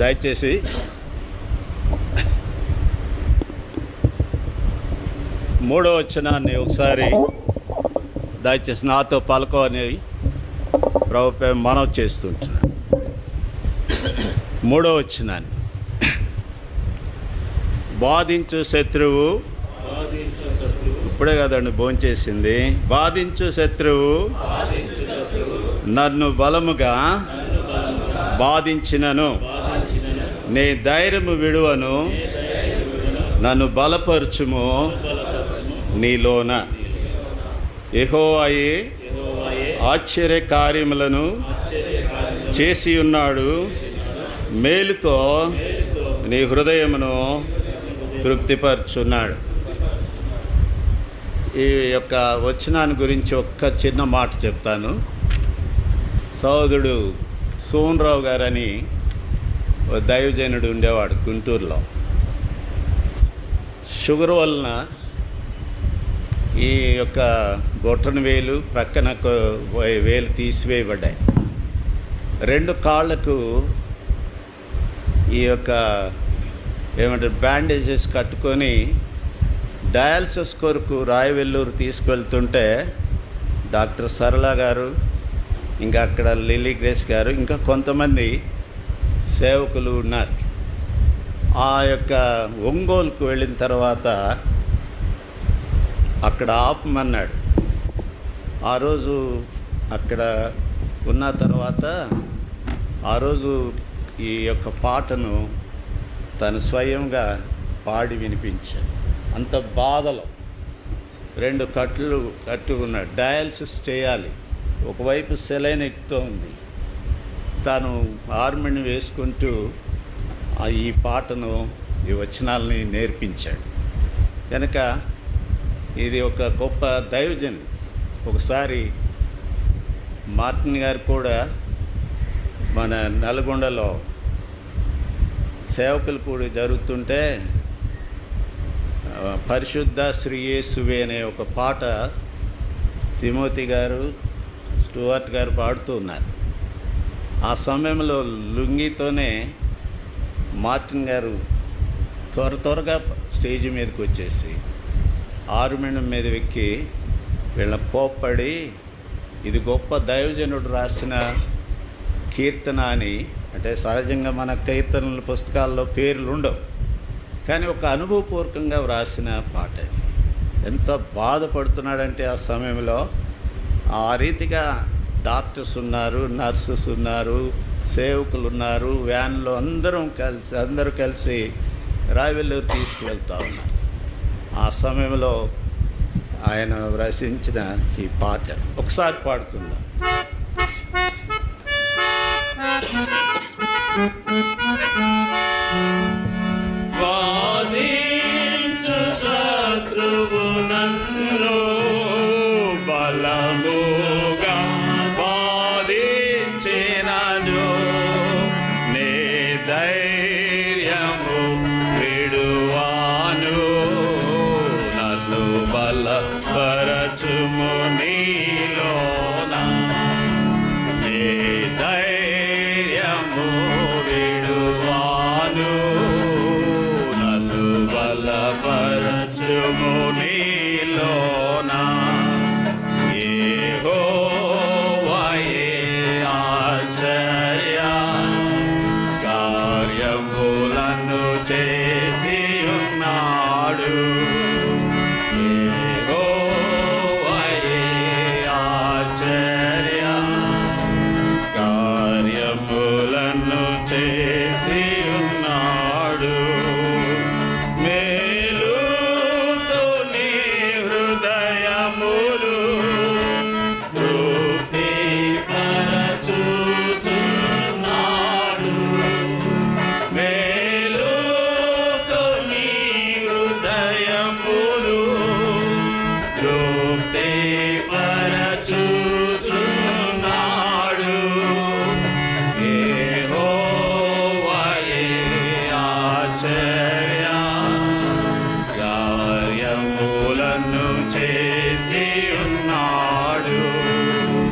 దయచేసి మూడో వచనాన్ని ఒకసారి దయచేసి నాతో పలకో అని ప్రభుపై మనవి చేస్తుంటున్నాను మూడో వచనాన్ని. బాధించు శత్రువు ఇప్పుడే కదండి భోంచేసింది బాధించు శత్రువు నన్ను బలముగా బాధించినను. నీ ధైర్యము విడువను నన్ను బలపరచుము నీలోన ఎహో అయి ఆశ్చర్య కార్యములను చేసి ఉన్నాడు. మేలుతో నీ హృదయమును తృప్తిపరచున్నాడు. ఈ యొక్క వచనాన్ని గురించి ఒక్క చిన్న మాట చెప్తాను. సోదరుడు సోన్రావు గారని దైవజనుడు ఉండేవాడు గుంటూరులో. షుగర్ వలన ఈ యొక్క బొట్టన వేలు ప్రక్కన వేలు తీసివేయబడ్డాయి. రెండు కాళ్ళకు ఈ యొక్క ఏమంటారు బ్యాండేజెస్ కట్టుకొని డయాలసిస్ కొరకు రాయవెల్లూరు తీసుకెళ్తుంటే డాక్టర్ సరళ గారు ఇంకా అక్కడ లిల్లీ గ్రేస్ గారు ఇంకా కొంతమంది సేవకులు ఉన్నారు. ఆ యొక్క ఒంగోలుకు వెళ్ళిన తర్వాత అక్కడ ఆపమన్నాడు. ఆ రోజు అక్కడ ఉన్న తర్వాత ఆ రోజు ఈ యొక్క పాటను తను స్వయంగా పాడి వినిపించాడు. అంత బాధలో రెండు కట్లు కట్టుకున్నాడు. డయాలసిస్ చేయాలి. ఒకవైపు సెలైన్ ఎక్కుతూ ఉంది తాను హార్మోని వేసుకుంటూ ఆ ఈ పాటను ఈ వచనాలని నేర్పించాడు. కనుక ఇది ఒక గొప్ప దైవజన్. ఒకసారి మార్టిన్ గారు కూడా మన నల్గొండలో సేవకులు కూడా జరుగుతుంటే పరిశుద్ధ శ్రీయేసువే అనే ఒక పాట తిమోతి గారు స్టూవర్ట్ గారు పాడుతూ ఉన్నారు. ఆ సమయంలో లుంగితోనే మార్టిన్ గారు త్వర త్వరగా స్టేజ్ మీదకి వచ్చేసి ఆరుమిణం మీద ఎక్కి వీళ్ళ కోప్పడి ఇది గొప్ప దైవజనుడు రాసిన కీర్తన అని అంటే సహజంగా మన కీర్తనల పుస్తకాల్లో పేర్లు ఉండవు. కానీ ఒక అనుభవపూర్వకంగా వ్రాసిన పాట అది ఎంత బాధపడుతున్నాడంటే ఆ సమయంలో ఆ రీతిగా డాక్టర్స్ ఉన్నారు నర్సెస్ ఉన్నారు సేవకులు ఉన్నారు వ్యాన్లో అందరం కలిసి అందరూ కలిసి రాయవెల్లూరు తీసుకువెళ్తా ఉన్నారు. ఆ సమయంలో ఆయన రచించిన ఈ పాట ఒకసారి పాడుతుందాం శత్రువు నన్ను బలము have